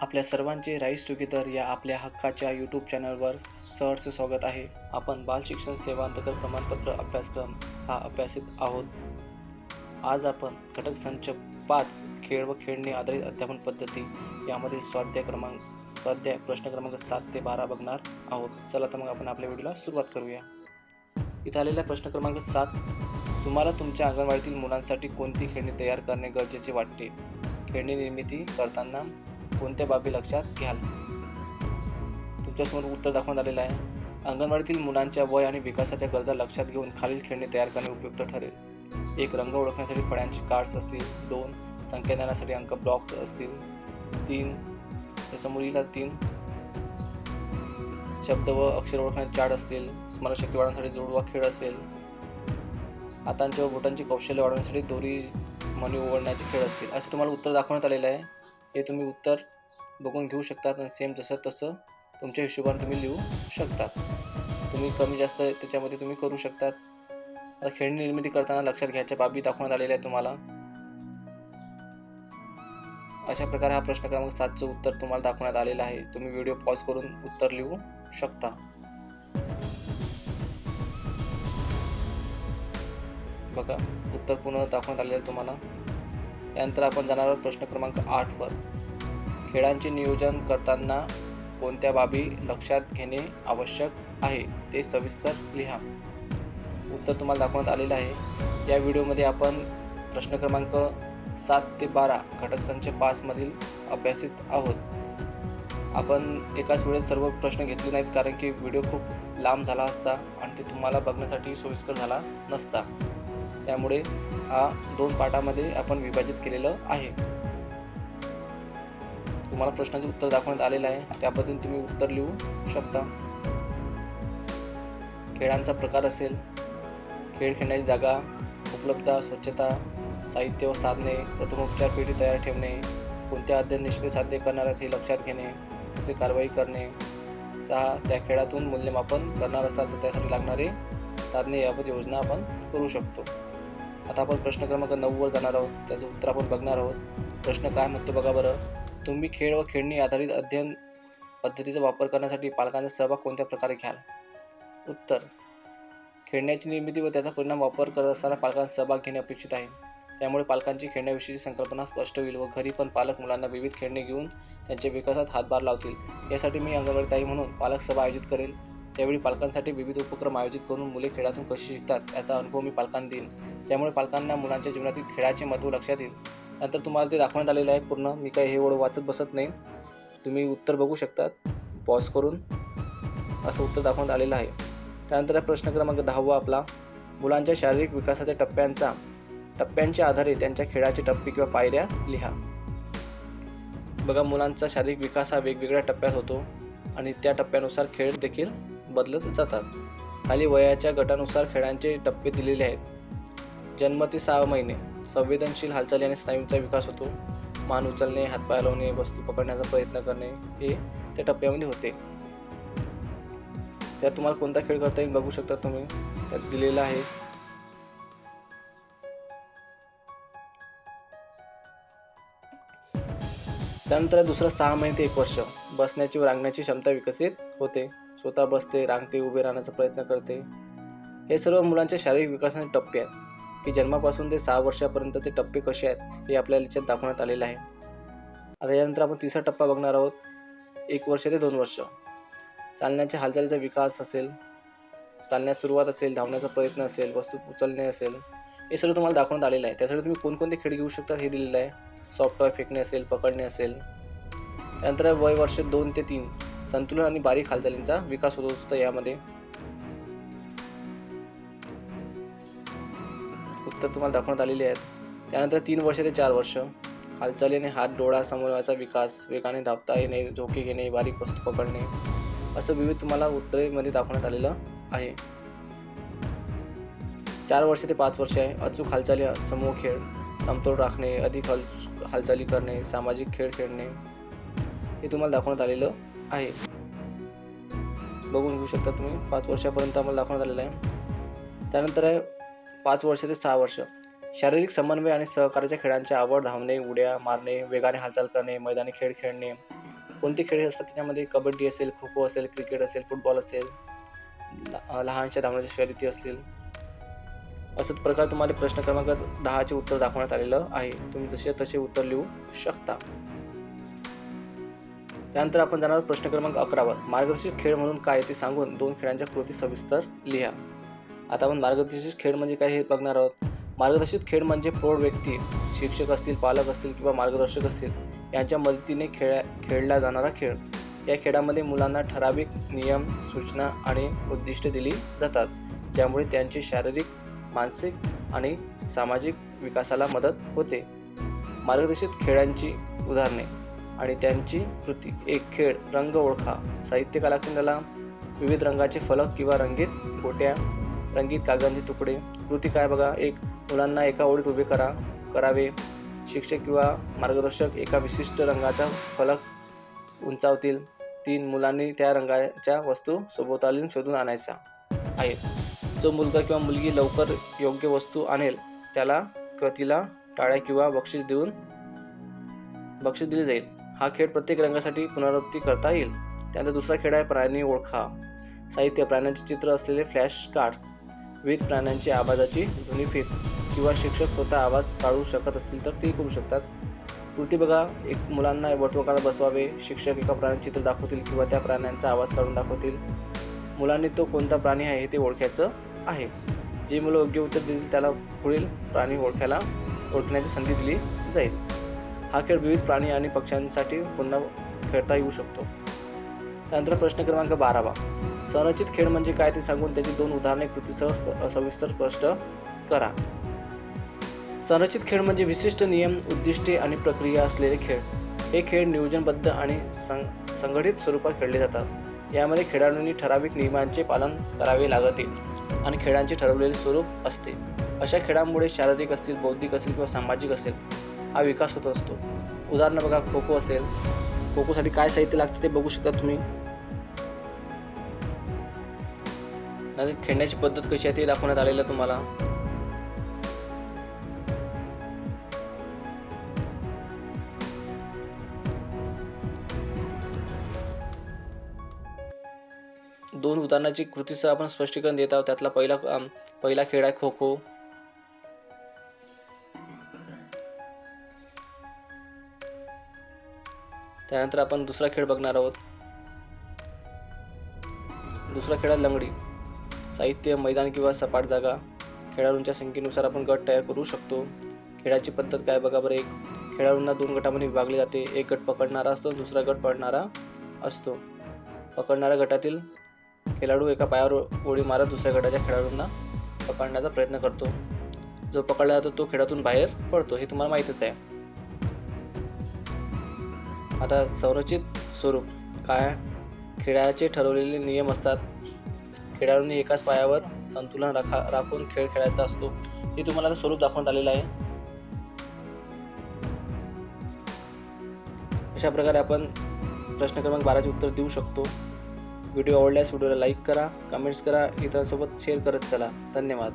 आपल्या सर्वांचे rice together या आपल्या हक्काच्या यूट्यूब चॅनलवर सहर्ष स्वागत आहे. आपण बाल शिक्षण सेवा अंतर्गत प्रमाणपत्र अभ्यासक्रम हा अभ्यासित आहोत. आज आपण घटक संच पाच खेळ व खेळणे आधारित अध्यापन पद्धती यामधील स्वाध्याय क्रमांक स्वाध्याय प्रश्न क्रमांक सात ते बारा बघणार आहोत. चला तर मग आपण आपल्या व्हिडिओला सुरुवात करूया. इथं आलेला प्रश्न क्रमांक सात तुम्हाला तुमच्या अंगणवाडीतील मुलांसाठी कोणती खेळणी तयार करणे गरजेचे वाटते? खेळणी निर्मिती करताना कोणत्या बाबी लक्षात घ्याल? तुमच्यासमोर उत्तर दाखवण्यात आलेलं आहे. अंगणवाडीतील मुलांच्या वय आणि विकासाच्या गरजा लक्षात घेऊन खालील खेळणी तयार करणे उपयुक्त ठरेल. एक रंग ओळखण्यासाठी फळ्यांची कार्ड्स असतील. दोन संख्याज्ञानासाठी अंक ब्लॉक्स असतील. तीन जसं मुलीला तीन शब्द व अक्षर ओळखण्यात चार्ट असतील. स्मरणशक्ती वाढवण्यासाठी जोडवा खेळ असेल. हातांच्या व बोटांची कौशल्य वाढवण्यासाठी दोरी मणी ओवळण्याचे खेळ असतील. असे तुम्हाला उत्तर दाखवण्यात आलेलं आहे. हे तुम्ही उत्तर बघून घेऊ शकतात आणि सेम जसं तसं तुमच्या हिशोबाने तुम्ही लिहू शकतात. तुम्ही कमी जास्त त्याच्यामध्ये तुम्ही करू शकतात. आता खेळणी निर्मिती करताना लक्षात घ्यायच्या बाबी दाखवण्यात आलेल्या आहे तुम्हाला. अशा प्रकारे हा प्रश्न क्रमांक सातचं उत्तर तुम्हाला दाखवण्यात आलेलं आहे. तुम्ही व्हिडिओ पॉज करून उत्तर लिहू शकता. बघा उत्तर पुन्हा दाखवण्यात आलेलं आहे तुम्हाला. यानंतर आपण जाणार आहोत प्रश्न क्रमांक आठवर खेळांचे नियोजन करताना कोणत्या बाबी लक्षात घेणे आवश्यक आहे ते सविस्तर लिहा. उत्तर तुम्हाला दाखवण्यात आलेलं आहे. या व्हिडिओमध्ये आपण प्रश्न क्रमांक सात ते बारा घटक संच पाचमधील अभ्यासित आहोत. आपण एकाच वेळेस सर्व प्रश्न घेतले नाहीत कारण की व्हिडिओ खूप लांब झाला असता आणि ते तुम्हाला बघण्यासाठी सोयीस्कर झाला नसता. त्यामुळे हा दोन पाठामध्ये आपण विभाजित केलेलं आहे. तुम्हाला प्रश्नाचे उत्तर दाखवण्यात आलेलं आहे. त्याबद्दल तुम्ही उत्तर लिहू शकता. खेळांचा प्रकार असेल खेळ खेळण्याची जागा उपलब्धता स्वच्छता साहित्य व साधने प्रथमोपचार पेढी तयार ठेवणे कोणत्या अध्ययन निष्क्रिय साध्य करणार आहेत हे लक्षात घेणे तसे कारवाई करणे सहा त्या खेळातून मूल्यमापन करणार असाल तर त्यासाठी लागणारे साधने याबद्दल योजना आपण करू शकतो. आता आपण प्रश्न क्रमांक नऊवर जाणार आहोत. त्याचं उत्तर आपण बघणार आहोत. प्रश्न काय म्हणतो बघा बरं. तुम्ही खेळ व खेळणी आधारित अध्ययन पद्धतीचा वापर करण्यासाठी पालकांचा सहभाग कोणत्या प्रकारे घ्याल? उत्तर. खेळण्याची निर्मिती व त्याचा परिणाम वापर करत असताना पालकांचा सहभाग घेणे अपेक्षित आहे. त्यामुळे पालकांची खेळण्याविषयीची संकल्पना स्पष्ट होईल व घरी पण पालक मुलांना विविध खेळणे घेऊन त्यांच्या विकासात हातभार लावतील. यासाठी मी अंगणवाडी ताई म्हणून पालक सभा आयोजित करेल. त्यावेळी पालकांसाठी विविध उपक्रम आयोजित करून मुले खेळातून कशी शिकतात याचा अनुभव मी पालकांना देईन. त्यामुळे पालकांना मुलांच्या जीवनातील खेळाचे महत्त्व लक्षात येईल. नंतर तुम्हाला ते दाखवण्यात आलेलं आहे पूर्ण. मी काही हे ओढ वाचत बसत नाही. तुम्ही उत्तर बघू शकतात. पॉज करून असं उत्तर दाखवण्यात आलेलं आहे. त्यानंतर प्रश्न क्रमांक दहावा आपला. मुलांच्या शारीरिक विकासाच्या टप्प्यांचा टप्प्यांच्या आधारे त्यांच्या खेळाचे टप्पे किंवा पायऱ्या लिहा. बघा मुलांचा शारीरिक विकास हा वेगवेगळ्या टप्प्यात होतो आणि त्या टप्प्यानुसार खेळ देखील बदलत जातात. खाली वयाच्या गटानुसार खेळांचे टप्पे दिलेले आहेत. जन्म ते सहा महिने संवेदनशील हालचाली आणि स्नायूंचा विकास होतो. मान उचलणे हातपाय लावणे वस्तू पकडण्याचा प्रयत्न करणे हे त्या टप्प्यामध्ये होते. त्यात तुम्हाला कोणता खेळ करता येईल बघू शकता तुम्ही. त्यात दिलेला आहे. त्यानंतर दुसरं सहा महिने ते एक वर्ष. बसण्याची व रांगण्याची क्षमता विकसित होते. स्वतः बसते रांगते उभे राहण्याचा प्रयत्न करते. हे सर्व मुलांच्या शारीरिक विकासाचे टप्पे आहेत. की जन्मापासून ते सहा वर्षापर्यंतचे टप्पे कसे आहेत हे आपल्या लिच्यात दाखवण्यात आलेलं आहे. आता यानंतर आपण तिसरा टप्पा बघणार आहोत. एक वर्ष ते दोन वर्ष. चालण्याच्या हालचालीचा विकास असेल चालण्यास सुरुवात असेल धावण्याचा प्रयत्न असेल वस्तू उचलणे असेल हे सर्व तुम्हाला दाखवण्यात आलेलं आहे. त्यासाठी तुम्ही कोणकोणते खेळ घेऊ शकता हे दिलेलं आहे. सॉफ्टवेअर फेकणे असेल पकडणे असेल. त्यानंतर वय वर्ष दोन ते तीन. संतुलन आणि बारीक हालचालींचा विकास होत असतो यामध्ये. उत्तर तुम्हाला दाखवण्यात आलेले आहेत. त्यानंतर तीन वर्ष ते चार वर्ष. हालचालीने हात डोळा समन्वयाचा विकास वेगाने धावता येणे झोके घेणे बारीक वस्तू पकडणे असं विविध तुम्हाला उत्तरेमध्ये दाखवण्यात आलेलं आहे. चार वर्ष ते पाच वर्ष आहे. अचूक हालचाली समूह खेळ समतोल राखणे अधिक हाल हालचाली करणे सामाजिक खेळ खेळणे हे तुम्हाला दाखवण्यात आलेलं आहे. बघून घेऊ शकता तुम्ही. पाच वर्षापर्यंत आम्हाला दाखवण्यात आलेलं आहे. त्यानंतर आहे पाच वर्ष ते सहा वर्ष. शारीरिक समन्वय आणि सहकार्याच्या खेळांच्या आवड धावणे उड्या मारणे वेगाने हालचाल करणे मैदानी खेळ खेळणे. कोणते खेळ असतात त्याच्यामध्ये कबड्डी असेल खो खो असेल क्रिकेट असेल फुटबॉल असेल लहानशा धावण्याच्या शर्यती असतील. असंच प्रकार तुम्हाला प्रश्न क्रमांक दहाचे उत्तर दाखवण्यात आलेलं आहे. तुम्ही जसे तसे उत्तर लिहू शकता. त्यानंतर आपण जाणार प्रश्न क्रमांक अकरावर. मार्गदर्शित खेळ म्हणून काय ते सांगून दोन खेळांच्या कृती सविस्तर लिहा. आता आपण मार्गदर्शित खेळ म्हणजे काय हे बघणार आहोत. मार्गदर्शित खेळ म्हणजे प्रौढ व्यक्ती शिक्षक असतील पालक असतील किंवा मार्गदर्शक असतील यांच्या मदतीने खेळ खेळला जाणारा खेळ. या खेळामध्ये मुलांना ठराविक नियम सूचना आणि उद्दिष्ट दिली जातात ज्यामुळे त्यांची शारीरिक मानसिक आणि सामाजिक विकासाला मदत होते. मार्गदर्शित खेळांची उदाहरणे. आणि त्यांची कृती. एक खेळ रंग ओळखा. साहित्य कलाकेंद्राला विविध रंगाचे फलक किंवा रंगीत गोट्या रंगीत कागदांचे तुकडे. कृती काय बघा? एक मुलांना एका ओळीत उभे करा करावे. शिक्षक किंवा मार्गदर्शक एका विशिष्ट रंगाचा फलक उंचावतील. तीन मुलांनी त्या रंगाच्या वस्तू सोबतालीन शोधून आणायच्या आहेत जो मुलगा किंवा मुलगी लवकर योग्य वस्तू आणेल त्याला किंवा तिला टाळ्या किंवा बक्षीस देऊन बक्षीस दिले जाईल. हा खेळ प्रत्येक रंगासाठी पुनरावृत्ती करता येईल. त्यानंतर दुसरा खेळ आहे प्राणी ओळखा. साहित्य प्राण्यांचे चित्र असलेले फ्लॅश कार्ड्स विविध प्राण्यांची आवाजाची ध्वनिफीत किंवा शिक्षक स्वतः आवाज काढू शकत असतील तर ते करू शकतात. कृती बघा एक मुलांना वर्तुळाकार बसवावे शिक्षक एका प्राण्याचे चित्र दाखवतील किंवा त्या प्राण्यांचा आवाज काढून दाखवतील. मुलांनी तो कोणता प्राणी आहे हे ते ओळखायचं आहे. जे मुलं योग्य उत्तर देतील त्याला पुढील प्राणी ओळखायला ओळखण्याची संधी दिली जाईल. हा खेळ विविध प्राणी आणि पक्ष्यांसाठी पुन्हा खेळता येऊ शकतो. त्यानंतर प्रश्न क्रमांक बारावा. संरचित खेळ म्हणजे काय ते सांगून त्याची दोन उदाहरणे कृतीसह स्प- सविस्तर स्पष्ट करा. संरचित खेळ म्हणजे विशिष्ट नियम उद्दिष्टे आणि प्रक्रिया असलेले खेळ. हे खेळ नियोजनबद्ध आणि सं संघटित स्वरूपात खेळले जातात. यामध्ये खेळाडूंनी ठराविक नियमांचे पालन करावे लागते आणि खेळांचे ठरवलेले स्वरूप असते. अशा खेळांमुळे शारीरिक असतील बौद्धिक असेल किंवा सामाजिक असेल हा विकास होत असतो. उदाहरणं बघा खो खो असेल. खो खोसाठी काय साहित्य लागतं ते बघू शकता तुम्ही. खेळण्याची पद्धत कशी आहे ते दाखवण्यात आलेलं आहे तुम्हाला. दोन उदाहरणाची कृतीचं आपण स्पष्टीकरण देत आहोत. त्यातला पहिला पहिला खेळ आहे खो खो त्यानंतर आपण दुसरा खेळ बघणार आहोत. दुसरा खेळ आहे लंगडी. साहित्य मैदान किंवा सपाट जागा. खेळाडूंच्या संख्येनुसार आपण गट तयार करू शकतो. खेळाची पद्धत काय बघा बरं एक. खेळाडूंना दोन गटामध्ये विभागले जाते. एक गट पकडणारा असतो दुसरा गट पडणारा असतो. पकडणाऱ्या गटातील खेळाडू एका पायावर उडी मारत दुसऱ्या गटाच्या खेळाडूंना पकडण्याचा प्रयत्न करतो. जो पकडला जातो तो खेळातून बाहेर पडतो. हे तुम्हाला माहीतच आहे. आता संरचित स्वरूप काय? खेळाचे ठरवलेले नियम असतात. खेळाडूंनी एकाच पायावर संतुलन राखा राखून खेळ खेळायचा असतो. हे तुम्हाला आता स्वरूप दाखवण्यात आलेलं आहे. अशा प्रकारे आपण प्रश्न क्रमांक बाराचे उत्तर देऊ शकतो. व्हिडिओ आवडल्यास व्हिडिओला लाईक करा कमेंट्स करा इतरांसोबत शेअर करत चला. धन्यवाद.